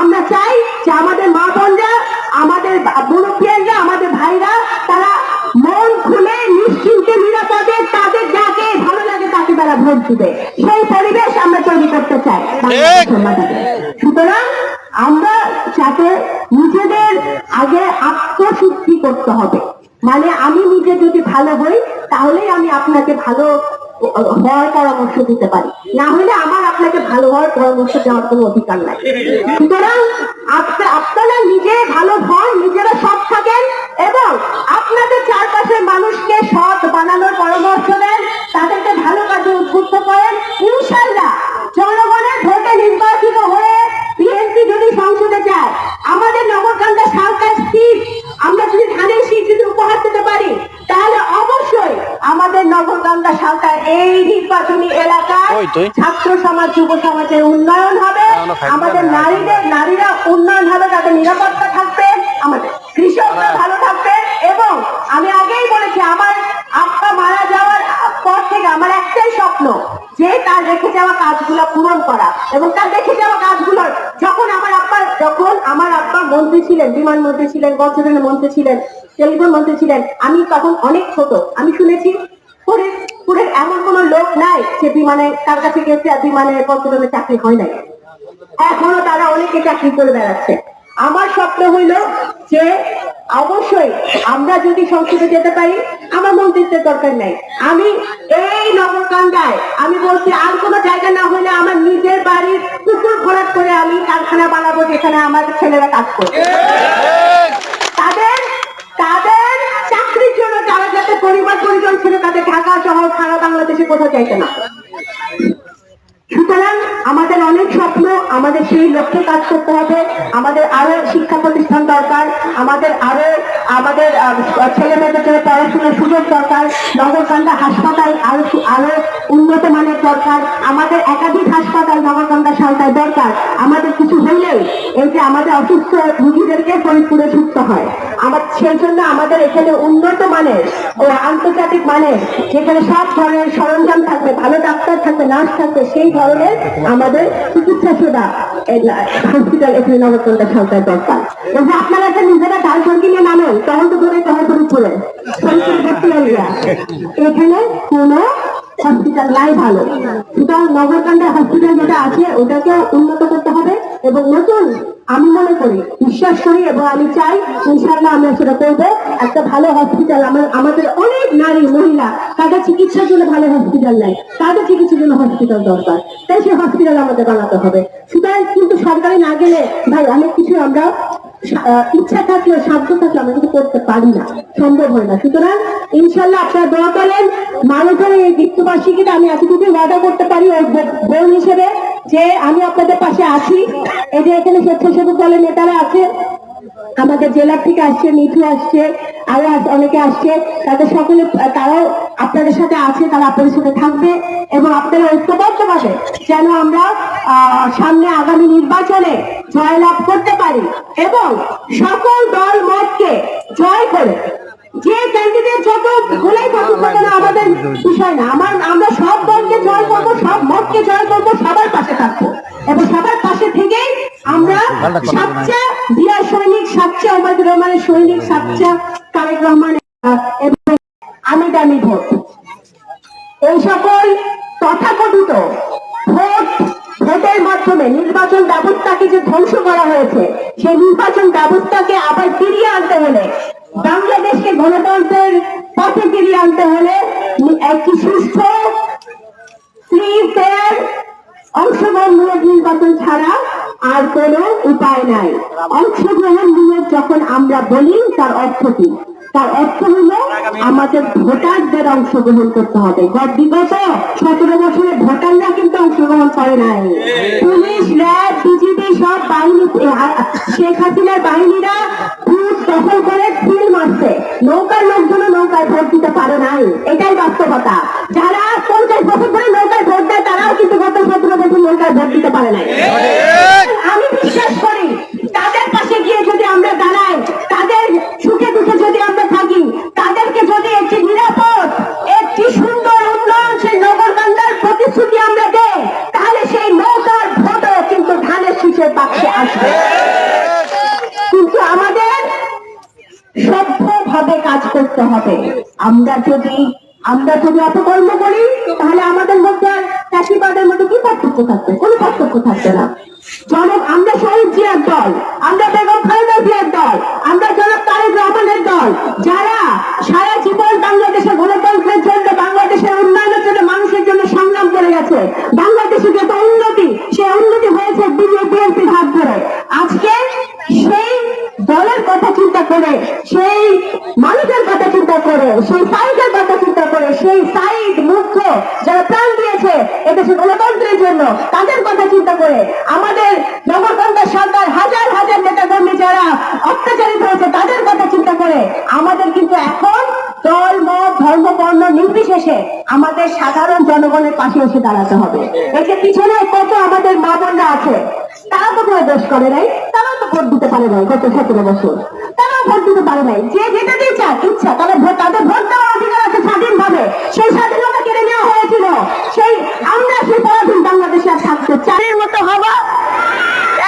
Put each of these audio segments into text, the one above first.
আমরা চাই যে আমাদের মা বোনরা আমাদের মুরব্বিয়ানরা আমাদের ভাইরা তারা মন খুলে নিশ্চিন্তে নিরাপদে তাদের যাকে ভালো লাগে তাকে তারা ভোট দিবে। সেই পরিবেশ আমরা তৈরি করতে চাই। সুতরাং আমরা যাতে নিজেদের আগে আত্মশুদ্ধি করতে হবে। মানে আমি নিজে যদি ভালো হই তাহলেই আমি আপনাকে ভালো হওয়ার পরামর্শ দিতে পারি। না হলে আমার আপনাকে ভালো হওয়ার পরামর্শ দেওয়ার কোনো অধিকার নাই। সুতরাং আপনারা নিজে ভালো হন, নিজেরা সব থাকেন এবং ওই তুই। ছাত্র সমাজ যুব সমাজের উন্নয়ন হবে। আমাদের নারীদের নারীরা উন্নয়ন হবে তাদের নিরাপত্তা থাকবে আমাদের কৃষকরা ভালো থাকবে। এবং আমি আগেই বলেছি আমার আপা মারা যাওয়ার পর থেকে আমার একটাই স্বপ্ন যে তার রেখে যাওয়া কাজগুলো পূরণ করা। এবং তার রেখে যাওয়া কাজগুলোর যখন আমার আব্বা যখন আমার আব্বা মন্ত্রী ছিলেন বিমান মন্ত্রী ছিলেন বজ্রধনের মন্ত্রী ছিলেন টেলিফোন মন্ত্রী ছিলেন আমি তখন অনেক ছোট। আমি শুনেছি পুরের এমন কোন লোক নাই যে বিমানে, তার কাছে গেছে আর বিমানে বজ্রধনের চাকরি হয় নাই। এখনও তারা অনেকে চাকরি করে বেড়াচ্ছে। আমার স্বপ্ন হইল যে অবশ্যই আমরা যদি সংসদে যেতে পারি, আমার মন্ত্রিত্বের দরকার নাই। আমি এই নগরকান্দায়, আমি বলছি আর কোনো জায়গা না হলে আমার নিজের বাড়ির পুকুর ভরাট করে আমি কারখানা বানাবো যেখানে আমার ছেলেরা কাজ করবে। বাংলাদেশে কোথাও চাইতে না। সুতরাং আমাদের অনেক স্বপ্ন, আমাদের সেই লক্ষ্যে কাজ করতে হবে। আমাদের আরও শিক্ষা প্রতিষ্ঠান দরকার, আমাদের আরও আমাদের ছেলে মেয়েদের জন্য পড়াশোনার সুযোগ দরকার, নগরকান্দা হাসপাতাল আরও আরও উন্নত মানের দরকার, আমাদের একাধিক হাসপাতাল নগরকান্দা সালতায় দরকার। আমাদের কিছু হইলেও এই যে আমাদের অসুস্থ রোগীদেরকে ফরিদপুরে ছুটতে হয়। আমার সেই জন্য আমাদের এখানে উন্নত মানের ও আন্তর্জাতিক মানের যেখানে সব ধরনের সরঞ্জাম থাকবে, ভালো ডাক্তার থাকবে, নার্স থাকবে, সেই ধরনের আমাদের চিকিৎসা সেবা হসপিটাল এখানে নগরকান্দা সরকার দরকার। এবং আপনারা একটা নিজেরা ডাল সরকি নিয়ে নামেন, তখন তো করে তখন ফরিদপুরে। এখানে কোনো হসপিটাল নাই ভালো। সুতরাং নগরকান্দা হসপিটাল যেটা আছে ওটাকে উন্নত করতে হবে এবং নতুন আমি মনে করি, বিশ্বাস করি এবং আমি চাই ইনশাল্লাহ আমরা সেটা করব। একটা ভালো হসপিটাল আমার আমাদের অনেক নারী, মহিলা, তাদের চিকিৎসার জন্য ভালো হসপিটাল নেয়। তাদের চিকিৎসার জন্য হসপিটাল দরকার। তাই সেই হসপিটাল আমাদের বানাতে হবে। সুতরাং কিন্তু সরকারি না গেলে, ভাই, অনেক কিছু আমরা ইচ্ছা থাকলেও, সাধ্য থাকলে আমরা কিন্তু করতে পারি না। সম্ভব হয় না। সুতরাং ইনশাল্লাহ আপনারা দোয়া করেন মানুষের এই দীপ্তবার্ষিকীতে আমি এতটুকু ওয়াদা করতে পারি বোন হিসেবে যে আমি আপনাদের পাশে আছি। এই যে এখানে স্বেচ্ছাসেবক দলের নেতারা আছে আমাদের জেলার থেকে আসছে, মিঠু আসছে আরও অনেকে আসছে তাদের সকলে তারাও আপনাদের সাথে আছে তারা আপনাদের সাথে থাকবে এবং আপনারা ঐক্যবদ্ধভাবে যেন আমরা সামনে আগামী নির্বাচনে জয়লাভ করতে পারি এবং সকল দল মতকে জয় করে। যে ক্যান্ডিডেট যত গুলাই থাকুক না আমাদের বিষয় না। আমার আমরা সব দলকে জয় করব সব মতকে জয় করব সবার পাশে থাকব। এবং সবার পাশে থেকেই আমরা সাচ্চা দিয়া সৈনিক সাচ্চা ওবায়দুর রহমানের সৈনিক সাচ্চা তারেক রহমান আমি দামি ভোট। এই সকল তথাকথিত ভোট, ভোটের মাধ্যমে নির্বাচন ব্যবস্থাকে যে ধ্বংস করা হয়েছে, সেই নির্বাচন ব্যবস্থাকে আবার ফিরিয়ে আনতে হলে, বাংলাদেশকে গণতন্ত্রের পথে ফিরিয়ে আনতে হলে একটি সুস্থ অংশগ্রহণমূলক নির্বাচন ছাড়া আর কোনো উপায় নাই। অংশগ্রহণমূলক যখন আমরা বলি, তার অর্থ কি? তার অর্থ হলো আমাদের ভোটারদের অংশগ্রহণ করতে হবে। গত বিগত সতেরো বছরে ভোটাররা কিন্তু অংশগ্রহণ করে নাই। পুলিশ, র্যাব, বিজেপি সব বাহিনী শেখ হাসিনার বাহিনীরা বুথ দখল করে ফিল মারছে। নৌকার লোকজন নৌকায় ভোট দিতে পারে নাই। এটাই বাস্তবতা। যারা পঞ্চাশ বছর ধরে নৌকায় ভোট দেয়, তারাও কিন্তু গত সতেরো বছর নৌকায় ভোট দিতে পারে নাই। পুলিশের পাশে আসবে। কিন্তু আমাদের সভ্যভাবে কাজ করতে হবে। আমরা যদি আমরা যদি অপকর্ম করি, তাহলে আমাদের মধ্যে চাষিবাদের মধ্যে কি পার্থক্য থাকবে? কোন পার্থক্য থাকবে না। জনক, আমরা শহীদ জিয়ার দল, আমরা বেগম খালেদা জিয়ার দল, আমরা জনক তারেক রহমানের দল, যারা সারা জীবন বাংলাদেশের গণতন্ত্রের জন্য, বাংলাদেশের উন্নয়নের জন্য মানুষের জন্য সংগ্রাম করে গেছে। বাংলাদেশে যত উন্নয়ন হয়েছে বিএনপির হাত ধরে, আজকে সেই দলের কথা চিন্তা করে, সেই মানুষের কথা চিন্তা করে, সেই সাইডের কথা চিন্তা করে, সেই সাইড মুখ্য যারা প্রাণ দিয়েছে এদেশের গণতন্ত্রের জন্য, তাদের কথা চিন্তা করে, আমাদের নগরকান্দা সরকার হাজার হাজার নেতা যারা অত্যাচারিত হয়েছে, তাদের কথা চিন্তা করে, আমাদের কিন্তু এখন বর্ণ নির্বিশেষে আমাদের সাধারণ জনগণের পাশে এসে দাঁড়াতে হবে। যে পিছনে কত আমাদের মা বোনরা আছে, তারা তো কোনো দোষ করে নাই তারাও তো ভোট দিতে পারে নাই গত সতেরো বছর। তারাও ভোট দিতে পারে নাই। যে যেটাতেই চায়, ইচ্ছা তাদের ভোট তাদের ভোট দেওয়ার অধিকার আছে স্বাধীনভাবে। সেই স্বাধীনতা কেড়ে নেওয়া হয়েছিল। সেই আমরা সেই পরাধীন বাংলাদেশে আর থাকতে চাই। মতো হবা।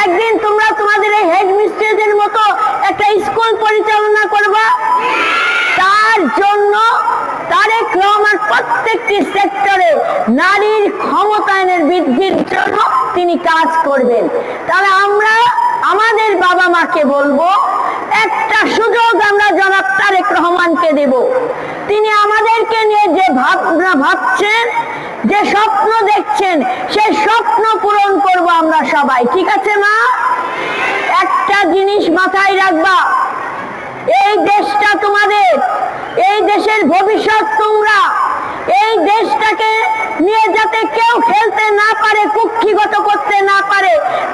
একদিন তোমরা তোমাদের এই হেড মিস্ট্রেসের মতো একটা স্কুল পরিচালনা করবা তার জন্য তারেক রহমান প্রত্যেকটি সেক্টরে নারীর ক্ষমতায়নের বৃদ্ধির জন্য তিনি কাজ করবেন। তাহলে আমরা আমাদের বাবা মাকে বলব, একটা সুযোগ আমরা জনাব তারেক রহমানকে দেব। তিনি আমাদেরকে নিয়ে যে ভাবনা ভাবছেন, যে স্বপ্ন দেখছেন সেই স্বপ্ন পূরণ করব আমরা সবাই। ঠিক আছে মা? একটা জিনিস মাথায় রাখবা, এই দেশটা তোমাদের, এই দেশের ভবিষ্যৎ তোমরা এই দেশটাকে নিয়ে যাতে কেউ খেলতে না পারে, কুক্ষিগত করতে না পারে,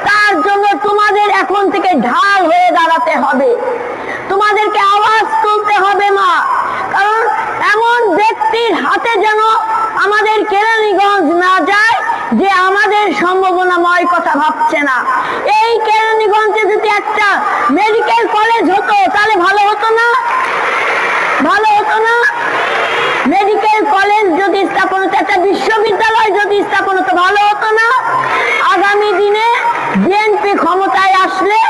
তার জন্য তোমাদের এখন থেকে ঢাল হয়ে দাঁড়াতে হবে। তোমাদেরকে আওয়াজ তুলতে হবে, মা। কারণ এমন ব্যক্তির হাতে যেন আমাদের কেরানীগঞ্জ না যায়, যে আমাদের সম্ভাবনাময় কথা ভাবছে না। এই কেরানীগঞ্জে যদি একটা মেডিকেল কলেজ হতো তাহলে ভালো হতো না ভালো হতো না মেডিকেল কলেজ যদি স্থাপন হতো একটা বিশ্ববিদ্যালয় যদি স্থাপন হতো ভালো হতো না আগামী দিনে বিএনপি ক্ষমতায় আসলে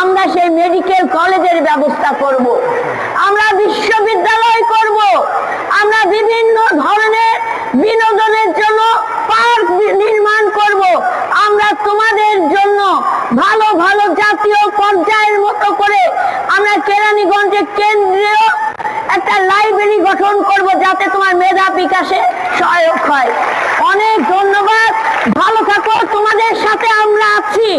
আমরা সেই মেডিকেল কলেজের ব্যবস্থা করব। আমরা বিশ্ববিদ্যালয় করব। আমরা বিভিন্ন ধরনের বিনোদনের জন্য পার্ক নির্মাণ করব। আমরা তোমাদের জন্য ভালো ভালো জাতীয় পর্যায়ের মতো করে আমরা কেরানীগঞ্জে কেন্দ্রীয় একটা লাইব্রেরি গঠন করব যাতে তোমার মেধা বিকাশে সহায়ক হয় অনেক ধন্যবাদ ভালো থাকো তোমাদের সাথে আমরা আছি